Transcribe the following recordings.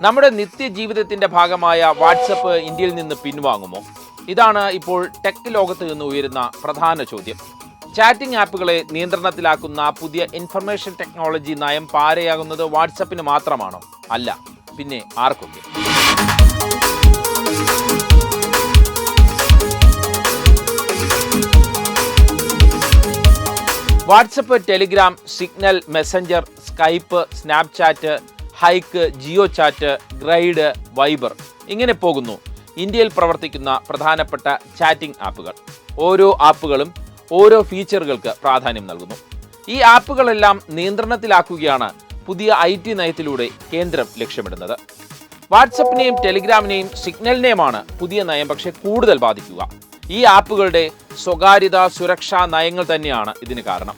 നമ്മുടെ നിത്യജീവിതത്തിന്റെ ഭാഗമായ വാട്സപ്പ് ഇന്ത്യയിൽ നിന്ന് പിൻവാങ്ങുമോ? ഇതാണ് ഇപ്പോൾ ടെക് ലോകത്ത് നിന്ന് ഉയരുന്ന പ്രധാന ചോദ്യം. ചാറ്റിംഗ് ആപ്പുകളെ നിയന്ത്രണത്തിലാക്കുന്ന പുതിയ ഇൻഫർമേഷൻ ടെക്നോളജി നയം പാരയാകുന്നത് വാട്സപ്പിന് മാത്രമാണോ? അല്ല പിന്നെ ആർക്കൊക്കെ? WhatsApp Telegram Signal Messenger Skype Snapchat Hike Jio chat grade Viber ഇങ്ങനെ പോകുന്നു. ഇന്ത്യയിൽ പ്രവർത്തിക്കുന്ന പ്രധാനപ്പെട്ട ചാറ്റിംഗ് ആപ്പുകൾ. ഓരോ ആപ്പുകളും ഓരോ ഫീച്ചറുകൾക്ക് പ്രാധാന്യം നൽകുന്നു. ഈ ആപ്പുകളെല്ലാം നിയന്ത്രണത്തിലാക്കുകയാണ് പുതിയ ഐ ടി നയത്തിലൂടെ കേന്ദ്രം ലക്ഷ്യമിടുന്നത്. വാട്സപ്പിനെയും ടെലിഗ്രാമിനെയും സിഗ്നലിനെയുമാണ് പുതിയ നയം പക്ഷേ കൂടുതൽ ബാധിക്കുക. ഈ ആപ്പുകളുടെ സ്വകാര്യത സുരക്ഷാ നയങ്ങൾ തന്നെയാണ് ഇതിന് കാരണം.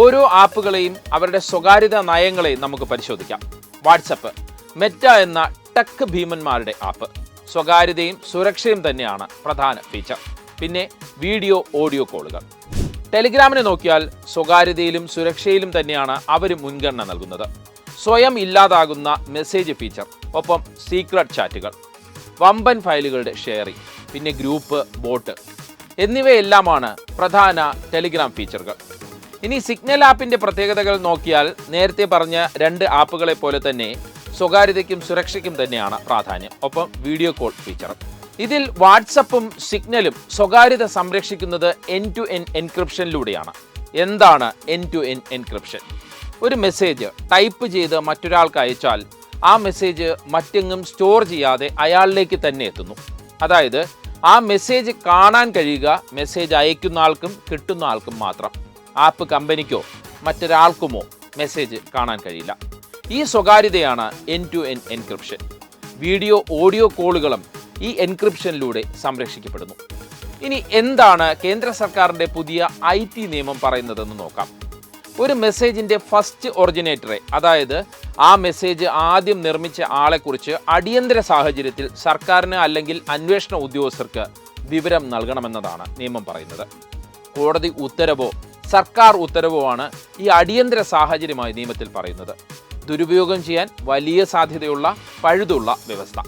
ഓരോ ആപ്പുകളെയും അവരുടെ സ്വകാര്യത നയങ്ങളെയും നമുക്ക് പരിശോധിക്കാം. വാട്സപ്പ്. മെറ്റ എന്ന ടെക് ഭീമന്മാരുടെ ആപ്പ്. സ്വകാര്യതയും സുരക്ഷയും തന്നെയാണ് പ്രധാന ഫീച്ചർ പിന്നെ വീഡിയോ ഓഡിയോ കോളുകൾ. ടെലിഗ്രാമിനെ നോക്കിയാൽ സ്വകാര്യതയിലും സുരക്ഷയിലും തന്നെയാണ് അവർ മുൻഗണന നൽകുന്നത്. സ്വയം ഇല്ലാതാകുന്ന മെസ്സേജ് ഫീച്ചർ ഒപ്പം സീക്രട്ട് ചാറ്റുകൾ വമ്പൻ ഫയലുകളുടെ ഷെയറിംഗ് പിന്നെ ഗ്രൂപ്പ് ബോട്ട്. എന്നിവയെല്ലാമാണ് പ്രധാന ടെലിഗ്രാം ഫീച്ചറുകൾ ഇനി സിഗ്നൽ ആപ്പിന്റെ പ്രത്യേകതകൾ നോക്കിയാൽ നേരത്തെ പറഞ്ഞ രണ്ട് ആപ്പുകളെ പോലെ തന്നെ സ്വകാര്യതയ്ക്കും സുരക്ഷയ്ക്കും തന്നെയാണ് പ്രാധാന്യം. ഒപ്പം വീഡിയോ കോൾ ഫീച്ചറും. ഇതിൽ വാട്സപ്പും സിഗ്നലും സ്വകാര്യത സംരക്ഷിക്കുന്നത് എൻ ടു എൻ എൻക്രിപ്ഷനിലൂടെയാണ്. എന്താണ് എൻ ടു എൻ എൻക്രിപ്ഷൻ? ഒരു മെസ്സേജ് ടൈപ്പ് ചെയ്ത് മറ്റൊരാൾക്ക് അയച്ചാൽ ആ മെസ്സേജ് മറ്റെങ്ങും സ്റ്റോർ ചെയ്യാതെ അയാളിലേക്ക് തന്നെ എത്തുന്നു. അതായത് ആ മെസ്സേജ് കാണാൻ കഴിയുക മെസ്സേജ് അയക്കുന്ന ആൾക്കും കിട്ടുന്ന ആൾക്കും മാത്രം. ആപ്പ് കമ്പനിക്കോ മറ്റൊരാൾക്കുമോ മെസ്സേജ് കാണാൻ കഴിയില്ല. ഈ സ്വകാര്യതയാണ് end to end encryption video audio കോളുകളും ഈ എൻക്രിപ്ഷനിലൂടെ സംരക്ഷിക്കപ്പെടുന്നു. ഇനി എന്താണ് കേന്ദ്ര സർക്കാരിന്റെ പുതിയ ഐ ടി നിയമം പറയുന്നതെന്ന് നോക്കാം. ഒരു മെസ്സേജിന്റെ ഫസ്റ്റ് ഒറിജിനേറ്ററെ അതായത് ആ മെസ്സേജ് ആദ്യം നിർമ്മിച്ച ആളെക്കുറിച്ച് അടിയന്തര സാഹചര്യത്തിൽ സർക്കാരിന് അല്ലെങ്കിൽ അന്വേഷണ ഉദ്യോഗസ്ഥർക്ക് വിവരം നൽകണമെന്നതാണ് നിയമം പറയുന്നത്. കോടതി ഉത്തരവോ സർക്കാർ ഉത്തരവുമാണ് ഈ അടിയന്തര സാഹചര്യമായി നിയമത്തിൽ പറയുന്നത്. ദുരുപയോഗം ചെയ്യാൻ വലിയ സാധ്യതയുള്ള പഴുതുള്ള വ്യവസ്ഥ.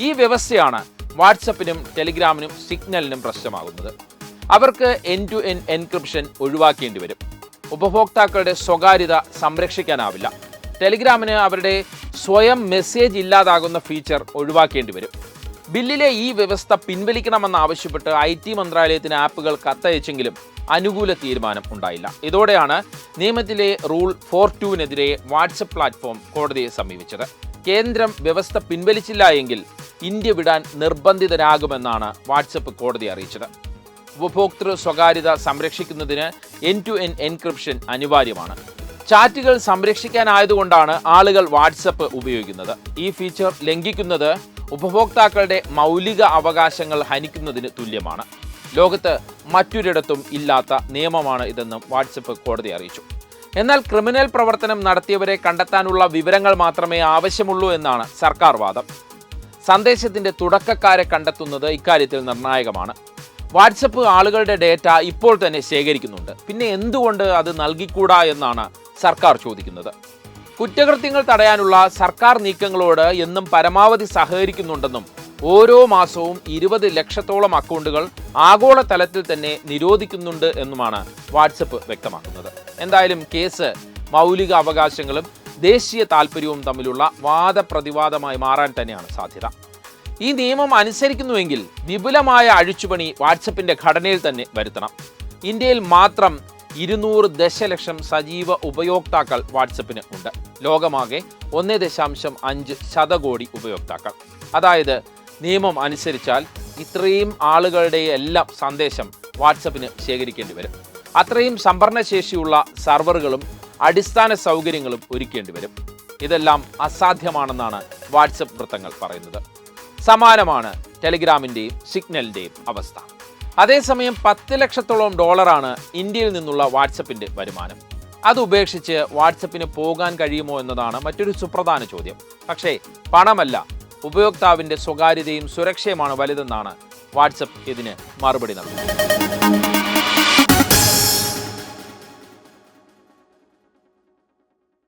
ഈ വ്യവസ്ഥയാണ് വാട്സപ്പിനും ടെലിഗ്രാമിനും സിഗ്നലിനും പ്രശ്നമാകുന്നത്. അവർക്ക് എൻ ടു എൻ എൻക്രിപ്ഷൻ ഒഴിവാക്കേണ്ടി വരും. ഉപഭോക്താക്കളുടെ സ്വകാര്യത സംരക്ഷിക്കാനാവില്ല. ടെലിഗ്രാമിന് അവരുടെ സ്വയം മെസ്സേജ് ഇല്ലാതാകുന്ന ഫീച്ചർ ഒഴിവാക്കേണ്ടി വരും. ബില്ലിലെ ഈ വ്യവസ്ഥ പിൻവലിക്കണമെന്നാവശ്യപ്പെട്ട് ഐ ടി മന്ത്രാലയത്തിന് ആപ്പുകൾ കത്തയച്ചെങ്കിലും അനുകൂല തീരുമാനം ഉണ്ടായില്ല. ഇതോടെയാണ് നിയമത്തിലെ റൂൾ ഫോർ ടുവിനെതിരെ വാട്സപ്പ് പ്ലാറ്റ്ഫോം കോടതിയെ സമീപിച്ചത്. കേന്ദ്രം വ്യവസ്ഥ പിൻവലിച്ചില്ല എങ്കിൽ ഇന്ത്യ വിടാൻ നിർബന്ധിതരാകുമെന്നാണ് വാട്സപ്പ് കോടതി അറിയിച്ചത്. ഉപഭോക്തൃ സ്വകാര്യത സംരക്ഷിക്കുന്നതിന് എൻ ടു എൻ എൻക്രിപ്ഷൻ അനിവാര്യമാണ്. ചാറ്റുകൾ സംരക്ഷിക്കാനായതുകൊണ്ടാണ് ആളുകൾ വാട്സപ്പ് ഉപയോഗിക്കുന്നത്. ഈ ഫീച്ചർ ലംഘിക്കുന്നത് ഉപഭോക്താക്കളുടെ മൗലിക അവകാശങ്ങൾ ഹനിക്കുന്നതിന് തുല്യമാണ്. ലോകത്ത് മറ്റൊരിടത്തും ഇല്ലാത്ത നിയമമാണ് ഇതെന്നും വാട്സപ്പ് കോടതി അറിയിച്ചു. എന്നാൽ ക്രിമിനൽ പ്രവർത്തനം നടത്തിയവരെ കണ്ടെത്താനുള്ള വിവരങ്ങൾ മാത്രമേ ആവശ്യമുള്ളൂ എന്നാണ് സർക്കാർ വാദം. സന്ദേശത്തിന്റെ തുടക്കക്കാരെ കണ്ടെത്തുന്നത് ഇക്കാര്യത്തിൽ നിർണായകമാണ്. വാട്സപ്പ് ആളുകളുടെ ഡേറ്റ ഇപ്പോൾ തന്നെ ശേഖരിക്കുന്നുണ്ട്. പിന്നെ എന്തുകൊണ്ട് അത് നൽകിക്കൂടാ എന്നാണ് സർക്കാർ ചോദിക്കുന്നത്. കുറ്റകൃത്യങ്ങൾ തടയാനുള്ള സർക്കാർ നീക്കങ്ങളോട് എന്നും പരമാവധി സഹകരിക്കുന്നുണ്ടെന്നും ഓരോ മാസവും ഇരുപത് ലക്ഷത്തോളം അക്കൗണ്ടുകൾ ആഗോള തലത്തിൽ തന്നെ നിരോധിക്കുന്നുണ്ട് എന്നുമാണ് വാട്സപ്പ് വ്യക്തമാക്കുന്നത്. എന്തായാലും കേസ് മൗലിക അവകാശങ്ങളും ദേശീയ താല്പര്യവും തമ്മിലുള്ള വാദപ്രതിവാദമായി മാറാൻ തന്നെയാണ് സാധ്യത. ഈ നിയമം അനുസരിക്കുന്നുവെങ്കിൽ വിപുലമായ അഴിച്ചുപണി വാട്സപ്പിന്റെ ഘടനയിൽ തന്നെ വരുത്തണം. ഇന്ത്യയിൽ മാത്രം ഇരുന്നൂറ് ദശലക്ഷം സജീവ ഉപയോക്താക്കൾ വാട്സപ്പിന് ഉണ്ട്. ലോകമാകെ ഒന്ന് ദശാംശം അഞ്ച് ശതകോടി ഉപയോക്താക്കൾ. അതായത് നിയമം അനുസരിച്ചാൽ ഇത്രയും ആളുകളുടെ എല്ലാം സന്ദേശം വാട്സപ്പിന് ശേഖരിക്കേണ്ടി വരും. അത്രയും സംഭരണശേഷിയുള്ള സർവറുകളും അടിസ്ഥാന സൗകര്യങ്ങളും ഒരുക്കേണ്ടി വരും. ഇതെല്ലാം അസാധ്യമാണെന്നാണ് വാട്സപ്പ് വൃത്തങ്ങൾ പറയുന്നത്. സമാനമാണ് ടെലിഗ്രാമിന്റെയും സിഗ്നലിന്റെയും അവസ്ഥ. അതേസമയം പത്ത് ലക്ഷത്തോളം ഡോളറാണ് ഇന്ത്യയിൽ നിന്നുള്ള വാട്സപ്പിന്റെ വരുമാനം. അത് ഉപേക്ഷിച്ച് വാട്സപ്പിന് പോകാൻ കഴിയുമോ എന്നതാണ് മറ്റൊരു സുപ്രധാന ചോദ്യം. പക്ഷേ പണമല്ല ഉപയോക്താവിന്റെ സ്വകാര്യതയും സുരക്ഷയുമാണ് വലുതെന്നാണ് വാട്സപ്പ് ഇതിന് മറുപടി നൽകുന്നത്.